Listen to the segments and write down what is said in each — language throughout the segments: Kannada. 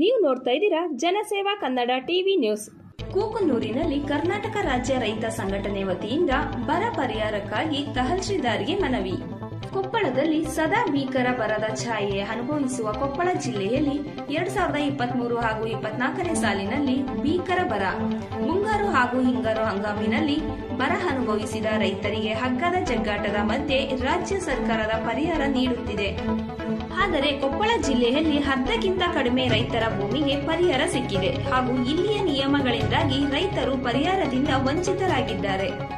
ನೀವು ನೋಡ್ತಾ ಇದ್ದೀರಾ ಜನಸೇವಾ ಕನ್ನಡ ಟಿವಿ ನ್ಯೂಸ್. ಕೂಕನೂರಿನಲ್ಲಿ ಕರ್ನಾಟಕ ರಾಜ್ಯ ರೈತ ಸಂಘಟನೆ ವತಿಯಿಂದ ಬರ ಪರಿಹಾರಕ್ಕಾಗಿ ತಹಶೀಲ್ದಾರ್ಗೆ ಮನವಿ. ಕೊಪ್ಪಳದಲ್ಲಿ ಸದಾ ಭೀಕರ ಬರದ ಛಾಯೆ ಅನುಭವಿಸುವ ಕೊಪ್ಪಳ ಜಿಲ್ಲೆಯಲ್ಲಿ ಎರಡ್ ಸಾವಿರದ ಇಪ್ಪತ್ತ್ ಮೂರು ಹಾಗೂ ಇಪ್ಪತ್ನಾಲ್ಕನೇ ಸಾಲಿನಲ್ಲಿ ಭೀಕರ ಬರ. ಮುಂಗಾರು ಹಾಗೂ ಹಿಂಗಾರು ಹಂಗಾಮಿನಲ್ಲಿ ಬರ ಅನುಭವಿಸಿದ ರೈತರಿಗೆ ಹಗ್ಗದ ಜಗ್ಗಾಟದ ಮಧ್ಯೆ ರಾಜ್ಯ ಸರ್ಕಾರದ ಪರಿಹಾರ ನೀಡುತ್ತಿದೆ. ಆದರೆ ಕೊಪ್ಪಳ ಜಿಲ್ಲೆಯಲ್ಲಿ ಅರ್ಧಕ್ಕಿಂತ ಕಡಿಮೆ ರೈತರ ಭೂಮಿಗೆ ಪರಿಹಾರ ಸಿಕ್ಕಿದೆ ಹಾಗೂ ಇಲ್ಲಿಯ ನಿಯಮಗಳಿಂದಾಗಿ ರೈತರು ಪರಿಹಾರದಿಂದ ವಂಚಿತರಾಗಿದ್ದಾರೆ.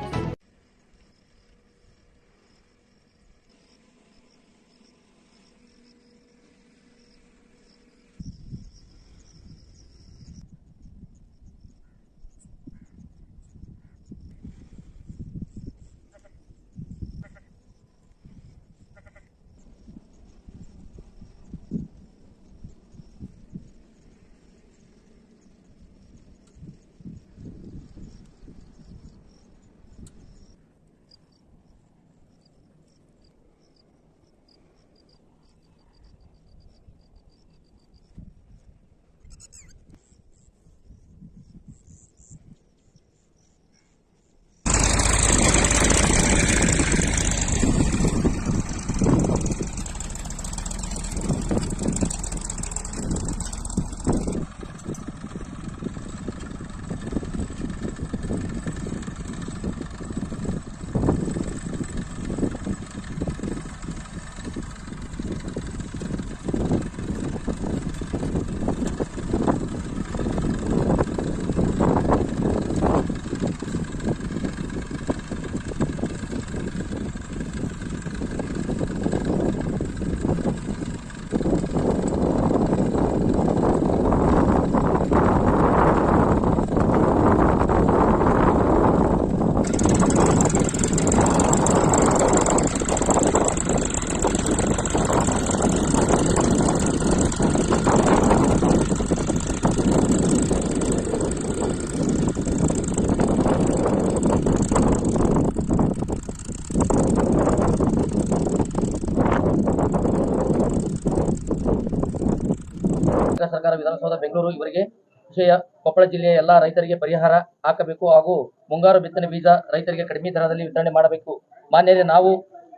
ಕೇಂದ್ರ ಸರ್ಕಾರ, ವಿಧಾನಸೌಧ, ಬೆಂಗಳೂರು ಇವರಿಗೆ ವಿಷಯ, ಕೊಪ್ಪಳ ಜಿಲ್ಲೆಯ ಎಲ್ಲಾ ರೈತರಿಗೆ ಪರಿಹಾರ ಹಾಕಬೇಕು ಹಾಗೂ ಮುಂಗಾರು ಬಿತ್ತನೆ ಬೀಜ ರೈತರಿಗೆ ಕಡಿಮೆ ದರದಲ್ಲಿ ವಿತರಣೆ ಮಾಡಬೇಕು. ಮಾನ್ಯರೇ, ನಾವು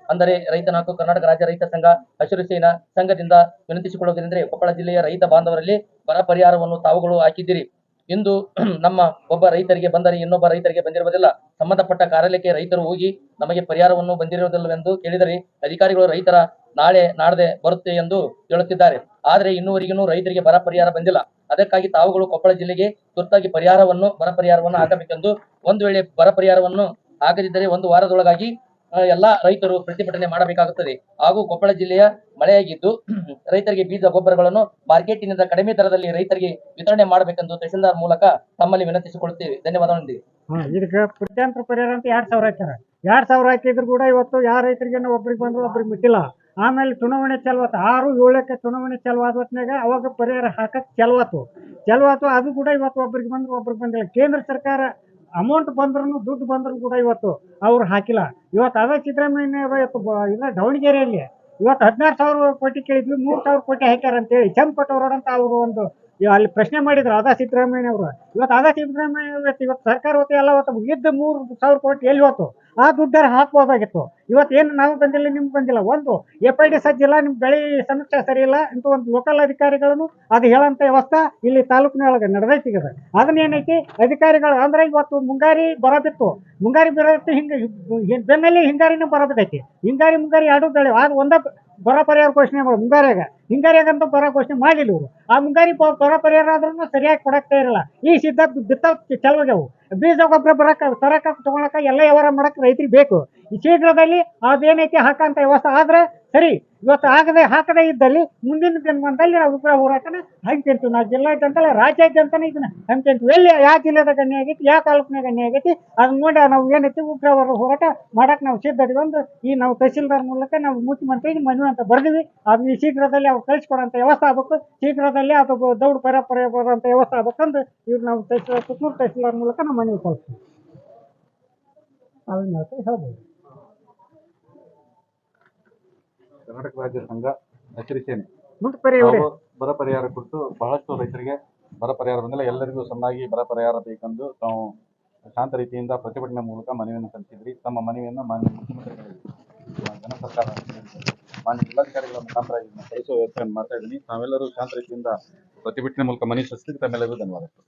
ಅಂದರೆ ರೈತನ ಹಕ್ಕು ಕರ್ನಾಟಕ ರಾಜ್ಯ ರೈತ ಸಂಘ, ಹಸಿರು ಸೇನಾ ಸಂಘದಿಂದ ವಿನಂತಿಸಿಕೊಳ್ಳುವುದೇನೆಂದರೆ ಕೊಪ್ಪಳ ಜಿಲ್ಲೆಯ ರೈತ ಬಾಂಧವರಲ್ಲಿ ಬರ ಪರಿಹಾರವನ್ನು ತಾವುಗಳು ಹಾಕಿದ್ದೀರಿ. ಇಂದು ನಮ್ಮ ಒಬ್ಬ ರೈತರಿಗೆ ಬಂದರೆ ಇನ್ನೊಬ್ಬ ರೈತರಿಗೆ ಬಂದಿರುವುದಿಲ್ಲ. ಸಂಬಂಧಪಟ್ಟ ಕಾರ್ಯಾಲಯಕ್ಕೆ ರೈತರು ಹೋಗಿ ನಮಗೆ ಪರಿಹಾರವನ್ನು ಬಂದಿರುವುದಿಲ್ಲವೆಂದು ಕೇಳಿದರೆ ಅಧಿಕಾರಿಗಳು ರೈತರ ನಾಳೆ ನಾಡದೆ ಬರುತ್ತೆ ಎಂದು ಹೇಳುತ್ತಿದ್ದಾರೆ. ಆದರೆ ಇನ್ನುವರೆಗೂ ರೈತರಿಗೆ ಬರ ಪರಿಹಾರ ಬಂದಿಲ್ಲ. ಅದಕ್ಕಾಗಿ ತಾವುಗಳು ಕೊಪ್ಪಳ ಜಿಲ್ಲೆಗೆ ತುರ್ತಾಗಿ ಪರಿಹಾರವನ್ನು, ಬರ ಪರಿಹಾರವನ್ನು ಹಾಕಬೇಕೆಂದು ಒಂದು ವೇಳೆ ಬರ ಪರಿಹಾರವನ್ನು ಆಗದಿದ್ದರೆ ಒಂದು ವಾರದೊಳಗಾಗಿ ಎಲ್ಲಾ ರೈತರು ಪ್ರತಿಭಟನೆ ಮಾಡಬೇಕಾಗುತ್ತದೆ. ಹಾಗೂ ಕೊಪ್ಪಳ ಜಿಲ್ಲೆಯ ಮಳೆಯಾಗಿದ್ದು, ರೈತರಿಗೆ ಬೀಜ, ಗೊಬ್ಬರಗಳನ್ನು ಮಾರ್ಕೆಟಿನಿಂದ ಕಡಿಮೆ ದರದಲ್ಲಿ ರೈತರಿಗೆ ವಿತರಣೆ ಮಾಡಬೇಕೆಂದು ತಹಸೀಲ್ದಾರ್ ಮೂಲಕ ತಮ್ಮಲ್ಲಿ ವಿನಂತಿಸಿಕೊಳ್ಳುತ್ತೇವೆ. ಧನ್ಯವಾದಗಳು ಇದಕ್ಕೆ ಪರಿಹಾರ ಅಂತ ಎರಡ್ ಸಾವಿರ ಹಾಕ್ಯಾರ. ಎರಡ್ ಸಾವಿರ ಹಾಕಿದ್ರು ಕೂಡ ಇವತ್ತು ಯಾವ ರೈತರಿಗೆ ಒಬ್ರಿಗೆ ಬಂದ್ರು ಒಬ್ರಿಗೆ ಮುಟ್ಟಿಲ್ಲ ಆಮೇಲೆ ಚುನಾವಣೆ ಚಲವತ್ತು ಆರು ಏಳಕ್ಕೆ ಚುನಾವಣೆ ಚಲವಾದ ಹೊತ್ನ್ಯಾಗ ಅವಾಗ ಪರಿಹಾರ ಹಾಕಕ್ಕೆ ಚಲವತ್ತು ಚಲವತ್ತು ಅದು ಕೂಡ ಇವತ್ತು ಒಬ್ರಿಗೆ ಬಂದ್ರು ಒಬ್ರಿಗೆ ಬಂದಿಲ್ಲ. ಕೇಂದ್ರ ಸರ್ಕಾರ ಅಮೌಂಟ್ ಬಂದ್ರೂ ದುಡ್ಡು ಬಂದ್ರು ಕೂಡ ಇವತ್ತು ಅವ್ರು ಹಾಕಿಲ್ಲ. ಇವತ್ತು ಅದೇ ಸಿದ್ದರಾಮಯ್ಯ ಇವತ್ತು ಇಲ್ಲ, ದಾವಣಗೆರೆಯಲ್ಲಿ. ಇವತ್ತು ಹದಿನಾರು ಸಾವಿರ ಕೋಟಿ ಕೇಳಿದ್ವಿ, ಮೂರು ಸಾವಿರ ಕೋಟಿ ಹಾಕ್ಯಾರ ಅಂತೇಳಿ ರೋಡ್ ಅಂತ ಅವರು ಒಂದು ಅಲ್ಲಿ ಪ್ರಶ್ನೆ ಮಾಡಿದ್ರು ಆದಾ ಸಿದ್ದರಾಮಯ್ಯ ಅವರು ಇವತ್ತು ಆದಾ ಸಿದ್ದರಾಮಯ್ಯ ಇವತ್ತು ಇವತ್ತು ಸರ್ಕಾರ ಹೊತ್ತು ಎಲ್ಲ ಹೊತ್ತು ಇದ್ದ ಮೂರು ಸಾವಿರ ಕೋಟಿ ಎಲ್ಲಿ ಹೋತು? ಆ ದುಡ್ಡಾರ ಹಾಕ್ಬೋದಾಗಿತ್ತು ಏನು ನಾವು ಬಂದಿಲ್ಲ, ನಿಮ್ಗೆ ಬಂದಿಲ್ಲ. ಒಂದು, ಎಫ್ ಐ ಡಿ ಸಜ್ಜಿಲ್ಲ ನಿಮ್ಮ ಬೆಳೆ ಸಮೀಕ್ಷೆ ಸರಿ ಇಲ್ಲ ಇಂಥ ಒಂದು ಲೋಕಲ್ ಅಧಿಕಾರಿಗಳನ್ನು ಅದು ಹೇಳಂತ ವ್ಯವಸ್ಥೆ ಇಲ್ಲಿ ತಾಲೂಕಿನೊಳಗೆ. ಅದನ್ನ ಏನೈತಿ? ಅಧಿಕಾರಿಗಳು ಅಂದ್ರೆ ಇವತ್ತು ಮುಂಗಾರಿ ಬರೋದಿತ್ತು ಮುಂಗಾರಿ ಬರೋದಿತ್ತು ಹಿಂಗೆ ಬೆನ್ನಲ್ಲಿ ಹಿಂಗಾರಿನೂ ಬರ ಬಿದ್ದೈತಿ. ಹಿಂಗಾರಿ ಮುಂಗಾರಿ ಎರಡು ಬೆಳೆ ಅದು ಒಂದ ಬರ ಪರಿಹಾರ ಘೋಷಣೆ ಮಾಡಿ. ಮುಂಗಾರಿಯಾಗ ಹಿಂಗಾರಿಯಾಗಂತೂ ಬರ ಘೋಷಣೆ ಮಾಡಿಲ್ಲ ಇವರು. ಆ ಮುಂಗಾರಿ ಬರ ಪರಿಹಾರ ಆದ್ರೂ ಸರಿಯಾಗಿ ಕೊಡಕ್ಕೆ ಇರಲ್ಲ. ಈ ಸಿದ್ಧ ಬಿತ್ತ ಚಲವಾಗ್ಯಾವು ಬೀಜ ಗೊಬ್ಬರ ಬರಕ್ಕೆ ತರಕ ತೊಗೊಳಕ್ಕೆ ಎಲ್ಲ ವ್ಯವಹಾರ ಮಾಡಕ್ಕೆ ರೈತರಿಗೆ ಬೇಕು. ಶೀಘ್ರದಲ್ಲಿ ಅದೇನೈತಿ ಹಾಕಂತ ವ್ಯವಸ್ಥೆ ಆದ್ರೆ ಸರಿ, ಇವತ್ತು ಆಗದೆ ಹಾಕದೇ ಇದ್ದಲ್ಲಿ ಮುಂದಿನ ದಿನಮಾನದಲ್ಲಿ ನಾವು ಉಗ್ರ ಹೋರಾಟನ ಹಂಚಿರ್ತೀವಿ ನಾವು ಜಿಲ್ಲಾದ್ಯಂತಲ್ಲ ರಾಜ್ಯಾದ್ಯಂತನೇ ಇದನ್ನ ಹಂಚಿರ್ತೀವಿ ಎಲ್ಲಿ ಯಾವ ಜಿಲ್ಲೆದ ಗಣ್ಯ ಆಗೈತಿ, ಯಾವ ತಾಲೂಕಿನ ಗಣ್ಯ ಆಗೈತಿ, ಅದನ್ನ ನೋಡಿ ನಾವು ಏನೈತಿ ಉಗ್ರ ಹೋರಾಟ ಮಾಡಕ್ ನಾವು ಸಿದ್ಧರಿ ಒಂದು ಈ ನಾವು ತಹಸೀಲ್ದಾರ್ ಮೂಲಕ ನಾವು ಮುಖ್ಯಮಂತ್ರಿಗೆ ಮನವಿ ಅಂತ ಬರ್ದಿವಿ. ಅದು ಈ ಶೀಘ್ರದಲ್ಲಿ ಅವ್ರು ಕಳಿಸ್ಕೊಡೋಂಥ ವ್ಯವಸ್ಥೆ ಆಗ್ಬೇಕು. ಶೀಘ್ರದಲ್ಲಿ ಅದು ದೌಡ್ ಪರ ಬರೋಂಥ ವ್ಯವಸ್ಥೆ ಆಗ್ಬೇಕಂದು ಇವ್ರು ನಾವು ತಹಸೀಲ್ದಾರ್ ಪುತ್ತೂರು ತಹಸೀಲ್ದಾರ್ ಮೂಲಕ ನಾವು ಮನವಿ ಕಳಿಸ್ತೀವಿ ಅದನ್ನ ಹೇಳ್ಬೋದು. ಕರ್ನಾಟಕ ರಾಜ್ಯ ಸಂಘ ಪರಿಹಾರ ಬರ ಪರಿಹಾರ ಕುರಿತು ಬಹಳಷ್ಟು ರೈತರಿಗೆ ಬರ ಪರಿಹಾರ ಬಂದಿಲ್ಲ. ಎಲ್ಲರಿಗೂ ಸಮನಾಗಿ ಬರ ಪರಿಹಾರ ಬೇಕೆಂದು ತಾವು ಶಾಂತ ರೀತಿಯಿಂದ ಪ್ರತಿಭಟನೆ ಮೂಲಕ ಮನವಿಯನ್ನು ಸಲ್ಲಿಸಿದ್ರಿ. ತಮ್ಮ ಮನವಿಯನ್ನು ಮಾನ್ಯ ಜನ ಸರ್ಕಾರ ಮಾನ್ಯ ಜಿಲ್ಲಾಧಿಕಾರಿಗಳ ಮುಖಾಂತರ ಇದನ್ನು ಕಳಿಸುವ ವ್ಯವಸ್ಥೆಯನ್ನು ಮಾಡ್ತಾ ಇದ್ದೀನಿ. ತಾವೆಲ್ಲರೂ ಶಾಂತ ರೀತಿಯಿಂದ ಪ್ರತಿಭಟನೆ ಮೂಲಕ ಮನವಿ ಸಲ್ಲಿಸಿದ್ದಕ್ಕೆ ತಮ್ಮೆಲ್ಲರಿಗೂ ಧನ್ಯವಾದಗಳು.